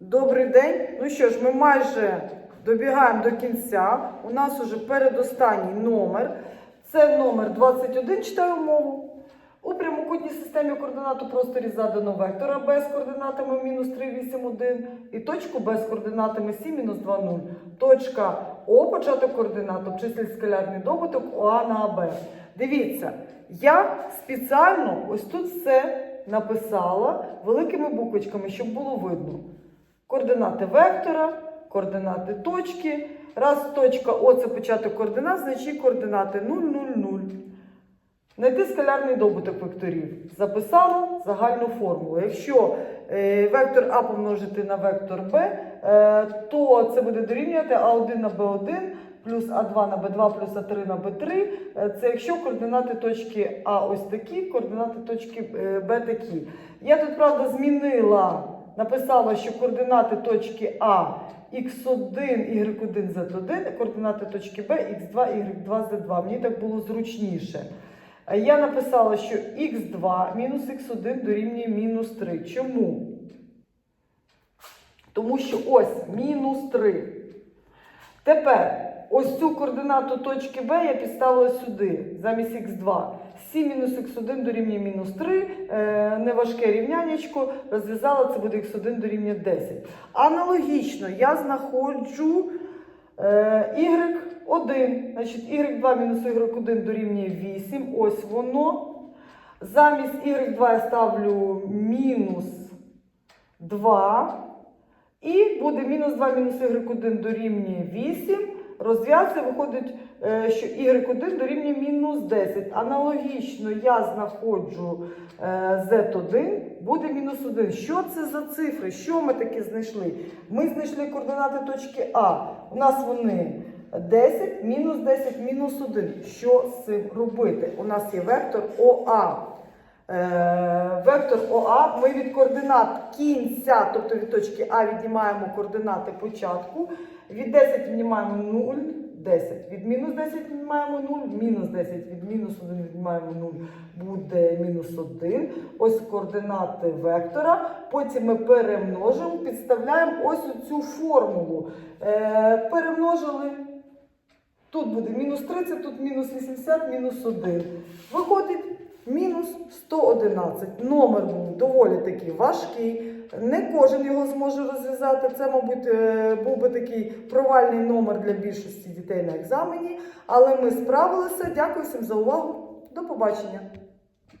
Добрий день. Ну що ж, ми майже добігаємо до кінця. У нас уже передостанній номер. Це номер 21, читаю мову. У прямокутній системі координат у просторі задано вектора Б з координатами мінус 3, 8, 1 і точку Б з координатами 7, мінус 2, 0. Точка О, початок координат, обчислює скалярний добуток ОА на АБ. Дивіться, я спеціально ось тут все написала великими буквочками, щоб було видно. Координати вектора, координати точки. Раз точка О це початок координат, значить координати 0, 0, 0. Знайти скалярний добуток векторів. Записала загальну формулу. Якщо е, вектор А помножити на вектор Б, е, то це буде дорівнювати А1 на Б1 плюс А2 на Б2 плюс А3 на Б3. Е, Це якщо координати точки А ось такі, координати точки е, Б такі. Я тут, правда, змінила, написала, що координати точки А x1, y1, z1, координати точки Б, x2, y2, z2. Мені так було зручніше. Я написала, що х2 мінус х1 дорівнює мінус 3. Чому? Тому що ось мінус 3. Тепер ось цю координату точки Б я підставила сюди, замість х2. 7 мінус х1 дорівнює мінус 3. Е, неважке рівнянечко. Розв'язала, це буде х1 дорівнює 10. Аналогічно я знаходжу е, y1. Значить, y2 мінус y1 дорівнює 8. Ось воно. Замість y2 я ставлю мінус 2. І буде мінус 2 мінус y1 дорівнює 8. Розв'язує, виходить, е, що y1 дорівнює мінус 10. Аналогічно я знаходжу е, z1, буде мінус 1. Що це за цифри? Що ми таке знайшли? Ми знайшли координати точки А. У нас вони 10, мінус 10, мінус 1. Що з цим робити? У нас є вектор ОА. Е, Вектор ОА ми від координат кінця, тобто від точки А віднімаємо координати початку. Від 10 віднімаємо 0, 10. Від мінус 10 віднімаємо 0, мінус 10 від мінус 1 віднімаємо 0, буде мінус 1. Ось координати вектора. Потім ми перемножимо, підставляємо ось цю формулу. Е, перемножили. Тут буде мінус 30, тут мінус 80, мінус 1. Виходить 111. Номер був доволі такий важкий. Не кожен його зможе розв'язати. Це, мабуть, е, був би такий провальний номер для більшості дітей на екзамені. Але ми справилися. Дякую всім за увагу. До побачення.